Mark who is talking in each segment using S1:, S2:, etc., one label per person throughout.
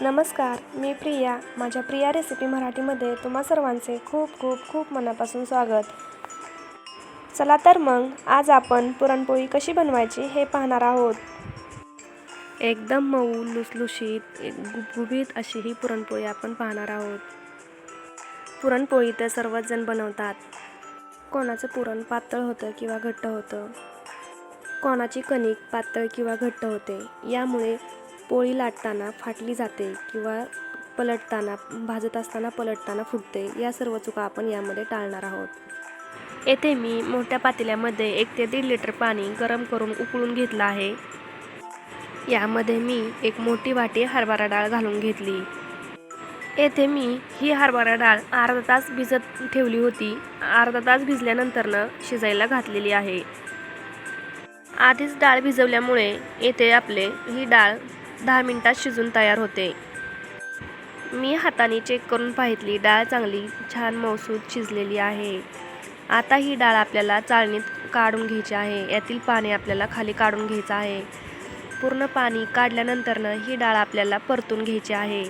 S1: नमस्कार मी प्रिया. माझ्या प्रिया रेसिपी मराठीमध्ये तुम्हा सर्वांचे खूप खूप खूप मनापासून स्वागत. चला तर मग आज आपण पुरणपोळी कशी बनवायची हे पाहणार आहोत. एकदम मऊ लुसलुशीत एक गुबगुबीत अशी ही पुरणपोळी आपण पाहणार आहोत. पुरणपोळी तर सर्वच जण बनवतात. कोणाचं पुरण पातळ होतं किंवा घट्ट होतं? कोणाची कणिक पातळ किंवा घट्ट होते? यामुळे पोळी लाटताना फाटली जाते किंवा पलटताना भाजत असताना पलटताना फुटते या सर्व चुका आपण यामध्ये टाळणार आहोत. येथे मी मोठ्या पातेल्यामध्ये एक ते दीड लिटर पाणी गरम करून उकळून घेतलं आहे. यामध्ये मी एक मोठी वाटी हरभरा डाळ घालून घेतली. येथे मी ही हरभरा डाळ अर्धा तास भिजत ठेवली होती. अर्धा तास भिजल्यानंतरनं शिजायला घातलेली आहे. आधीच डाळ भिजवल्यामुळे येथे आपले ही डाळ दहा मिनटात शिजून तयार होते. मी हाताने चेक करून पाहितली डाळ चांगली छान मौसूद शिजलेली आहे. आता ही डाळ आपल्याला चाळणीत काढून घ्यायची आहे. यातील पाणी आपल्याला खाली काढून घ्यायचं आहे. पूर्ण पाणी काढल्यानंतरनं ही डाळ आपल्याला परतून घ्यायची आहे.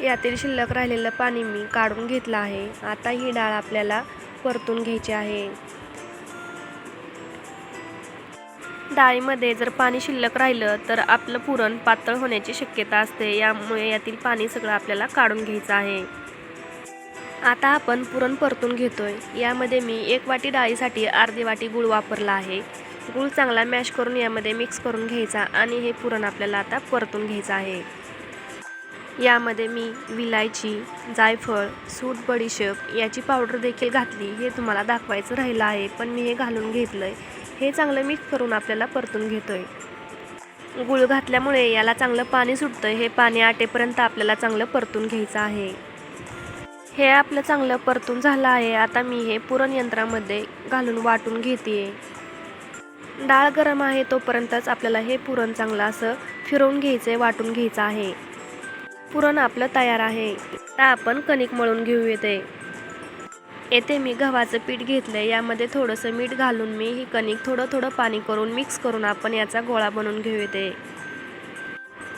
S1: यातील शिल्लक राहिलेलं पाणी मी काढून घेतलं आहे. आता ही डाळ आपल्याला परतून घ्यायची आहे. डाळीमध्ये जर पाणी शिल्लक राहिलं तर आपलं पुरण पातळ होण्याची शक्यता असते. यामुळे यातील पाणी सगळं आपल्याला काढून घ्यायचं आहे. आता आपण पुरण परतून घेतोय. यामध्ये मी एक वाटी डाळीसाठी अर्धी वाटी गूळ वापरला आहे. गूळ चांगला मॅश करून यामध्ये मिक्स करून घ्यायचा आणि हे पुरण आपल्याला आता परतून घ्यायचं आहे. यामध्ये मी विलायची जायफळ सूट बडीशेप याची पावडर देखील घातली. हे तुम्हाला दाखवायचं राहिलं आहे. पण मी हे घालून घेतलं आहे हे चांगलं मिक्स करून आपल्याला परतून घेतोय. गुळ घातल्यामुळे याला चांगलं पाणी सुटतं हे पाणी आटेपर्यंत आपल्याला चांगलं परतून घ्यायचं आहे. हे आपलं चांगलं परतून झालं आहे. आता मी हे पुरण यंत्रामध्ये घालून वाटून घेते डाळ गरम आहे तोपर्यंतच आपल्याला हे पुरण चांगलं असं फिरवून घ्यायचं आहे वाटून घ्यायचं आहे. पुरण आपलं तयार आहे. आता आपण कणिक मळून घेऊ येते येथे मी गव्हाचं पीठ घेतलं आहे यामध्ये थोडंसं मीठ घालून मी ही कणिक थोडं थोडं पाणी करून मिक्स करून आपण याचा गोळा बनवून घेऊ येते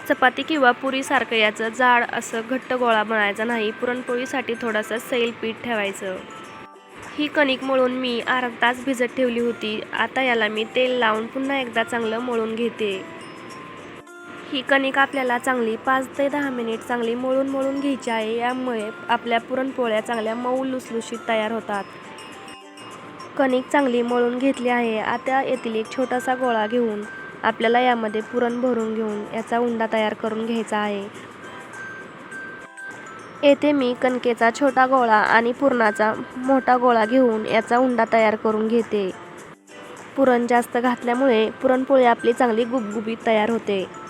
S1: चपाती किंवा पुरीसारखं याचं जाड असं घट्ट गोळा बनायचा नाही पुरणपोळीसाठी थोडंसं सैल पीठ ठेवायचं. ही कणिक मळून मी अर्धा तास भिजत ठेवली होती आता याला मी तेल लावून पुन्हा एकदा चांगलं मळून घेते. ही कणिक आपल्याला चांगली पाच ते दहा मिनिट चांगली मळून मळून घ्यायची आहे. यामुळे आपल्या पुरणपोळ्या चांगल्या मऊ लुसलुशीत तयार होतात. कणिक चांगली मळून घेतली आहे. आता येथील एक छोटासा गोळा घेऊन आपल्याला यामध्ये पुरण भरून घेऊन याचा उंडा तयार करून घ्यायचा आहे. येथे मी कणकेचा छोटा गोळा आणि पुरणाचा मोठा गोळा घेऊन याचा उंडा तयार करून घेते. पुरण जास्त घातल्यामुळे पुरणपोळी आपली चांगली गुबगुबीत तयार होते.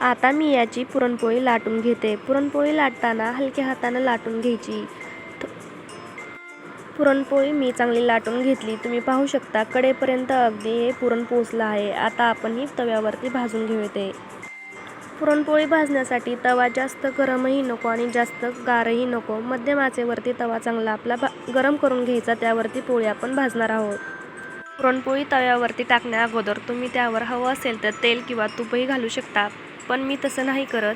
S1: आता मी याची पुरणपोळी लाटून घेते. पुरणपोळी लाटताना हलक्या हातानं लाटून घ्यायची. पुरणपोळी मी चांगली लाटून घेतली. तुम्ही पाहू शकता कडेपर्यंत अगदी हे पुरण पोचलं आहे. आता आपण ही तव्यावरती भाजून घेऊ पुरणपोळी भाजण्यासाठी तवा जास्त गरमही नको आणि जास्त गारही नको. मध्यम आचेवरती तवा चांगला आपला भा गरम करून घ्यायचा. त्यावरती पोळी आपण भाजणार आहोत. पुरणपोळी तव्यावरती टाकण्या अगोदर तुम्ही त्यावर हवं असेल तर तेल किंवा तूपही घालू शकता. पण मी तसं नाही करत.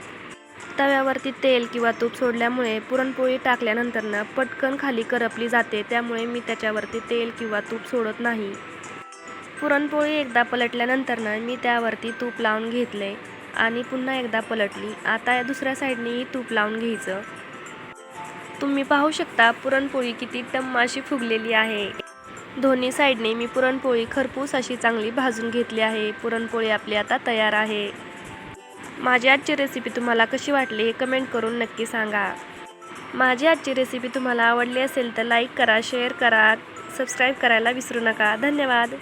S1: तव्यावरती तेल किंवा तूप सोडल्यामुळे पुरणपोळी टाकल्यानंतरनं पटकन खाली करपली जाते त्यामुळे मी त्याच्यावरती तेल किंवा तूप सोडत नाही. पुरणपोळी एकदा पलटल्यानंतरनं मी त्यावरती तूप लावून घेतले आणि पुन्हा एकदा पलटली. आता या दुसऱ्या साईडनेही तूप लावून घ्यायचं. तुम्ही पाहू शकता पुरणपोळी किती टम्माशी फुगलेली आहे. दोन्ही साईडने मी पुरणपोळी खरपूस अशी चांगली भाजून घेतली आहे. पुरणपोळी आपली आता तयार आहे. माझी आजची रेसिपी तुम्हाला कशी वाटली हे कमेंट करून नक्की सांगा. माझी आजची रेसिपी तुम्हाला आवडली असेल तर लाईक करा शेअर करा सबस्क्राईब करायला विसरू नका. धन्यवाद.